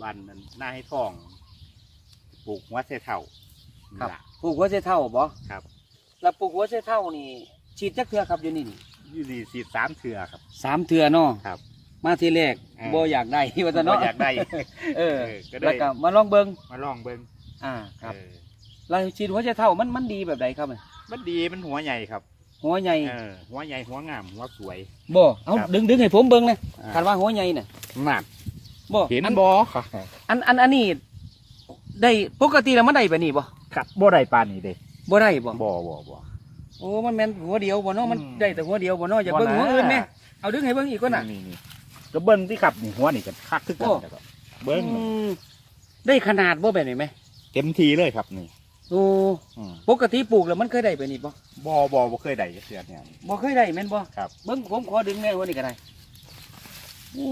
บ้านนั้นหน้าให้ทองปลูกหัวเสเท่าครับ นี่ล่ะปลูกหัวเสเท่าบ่ครับแล้วปลูกหัวเสเท่านี่ฉีดจักเทื่อครับอยู่นี่นี่อยู่นี่สีสามเถื่อครับ สามเทื่อเนาะครับมาทีแรกอ่า บ่อยากได้ว่าแต่บ่เนาะอยากได้ เออเออก็ได้ แล้วก็มาลองเบิ่งมาลองเบิ่งอ่าครับเออแล้วฉีดหัวเสเท่ามันมันดีแบบใดครับมันดีมันหัวใหญ่ครับหัวใหญ่เออหัวใหญ่หัวงามหัวสวย บ่เอาครับ ดึงดึงให้ผมเบิ่งนะอ่าคันว่าหัวใหญ่น่ะหนัก บ่เห็นอันบ่อันอันอันนี้ได้ปกติแล้วมันได้แบบนี้บ่ครับบ่ได้ปานนี้เด้บ่ได้บ่บ่บ่บ่โอ้มันแม่นหัวเดียวบ่เนาะมันอืมได้แต่หัวเดียวบ่เนาะอย่าเบิ่งบ่นะหัวอื่นแม่เอาดึงให้เบิ่งอีกก่อนน่ะนี่นี่ก็เบิ้งที่ขับนี่หัวนี่กันคักขึ้นกันโอ้แล้วก็เบิ้งอืมได้ขนาดบ่แบบนี้ไหมเต็มทีเลยครับนี่โอ้อืมปกติปลูกแล้วมันเคยได้แบบนี้บ่บ่บ่บ่เคยได้จักเทื่อเนี่ยบ่เคยได้แม่นบ่ครับเบิ่งผมขอดึงแม่หัวนี่ก็ได้โอ้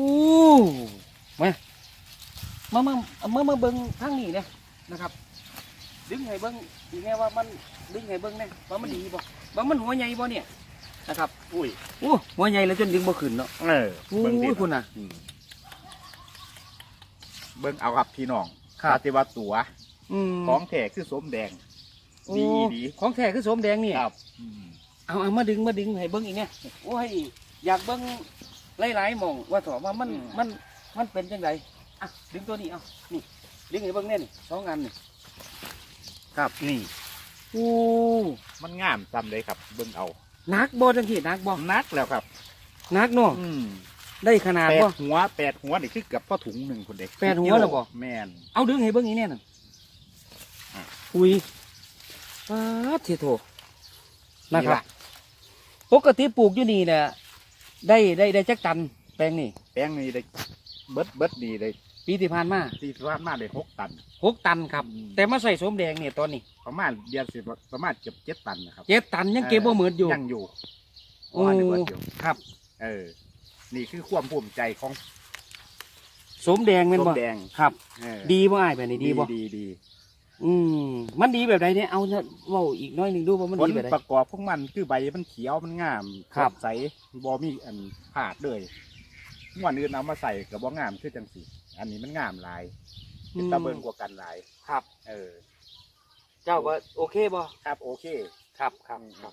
มามามามามาเบิ่งทางนี้เนี่ยนะครับ ดึงให้เบิ่งอีแม่ว่ามันดึงให้เบิ่งแน่ว่ามันดีบ่ว่ามันหัวใหญ่บ่เนี่ยนะครับอุ้ยโอ้หัวใหญ่แล้วจนดึงบ่ขึ้นเนาะเออโอ้เบิ้งที่ยคุณน่ะ อืมเบิ้งเอาครับพี่น้องครับ ปฏิวัติตัวอืมของแท้คือสมแดงโอ้ดีดีของแท้คือสมแดงนี่ ครับอืมเอาเอามาดึงมาดึงให้เบิ้งอีกเนี่ยโอ้ยอยากเบิ้งหลายๆหมองว่าถอว่ามันมันมันเป็นจังได อะดึงตัวนี้เอานี่ดึงให้เบิ้งแน่นี่สองอันนี่ครับนี่โอ้มันงามซ้ำเลยครับ เบิ้งเอานักบ่จังที่นักบ่นักแล้วครับนักเนาะอืมได้ขนาดแปดบ่หัวแปดหัวนี่คือเกือบพ่อถุงหนึ่งคนเด็กแปดหัวแล้วบ่แม่นเอาดึงให้เบิ้งอีกแน่น่ะอะ อุ้ยป๊าดเทโทนะครับปกติปลูกอยู่นี่แหละได้ได้ได้จักตันแปลงนี่ แป้งนี่ได้ เบิดเบิดดีได้ปีที่ผ่านมาตีสวัสดมาได้หกตัน หกตันครับ อืม แต่มาใส่สมแดงเนี่ยตอนนี้ประมาณเดือนสิประมาณเกือบเจ็ดตันนะครับเจ็ดตันยังเก็บบ่เหมือนอยู่ ยังอยู่โอ้ประมาณนี้เบิดอยู่ครับ เออ นี่คือความภูมิใจของสมแดงเป็นส้บ่มแดงครับ เออดีบ่อ้ายแบบนี้ดีบ่ดีดีอืมมันดีแบบใดเนี่ยเอาเนี่ยเว้าอีกหน้อยหนึงดูว่ามันผลดีแบบใด ประกอบของมันคือใบมันเขียวมันงามครับ สดใสบอมีอันผาดเลย ม้วนอื่นเอามาใส่กับบองามคือจังสีอันนี้มันงามหลายเป็นตะเบิงกว่ากันหลายครับ เออ เจ้าว่าโอเคบ่ครับ โอเค ครับครับครับ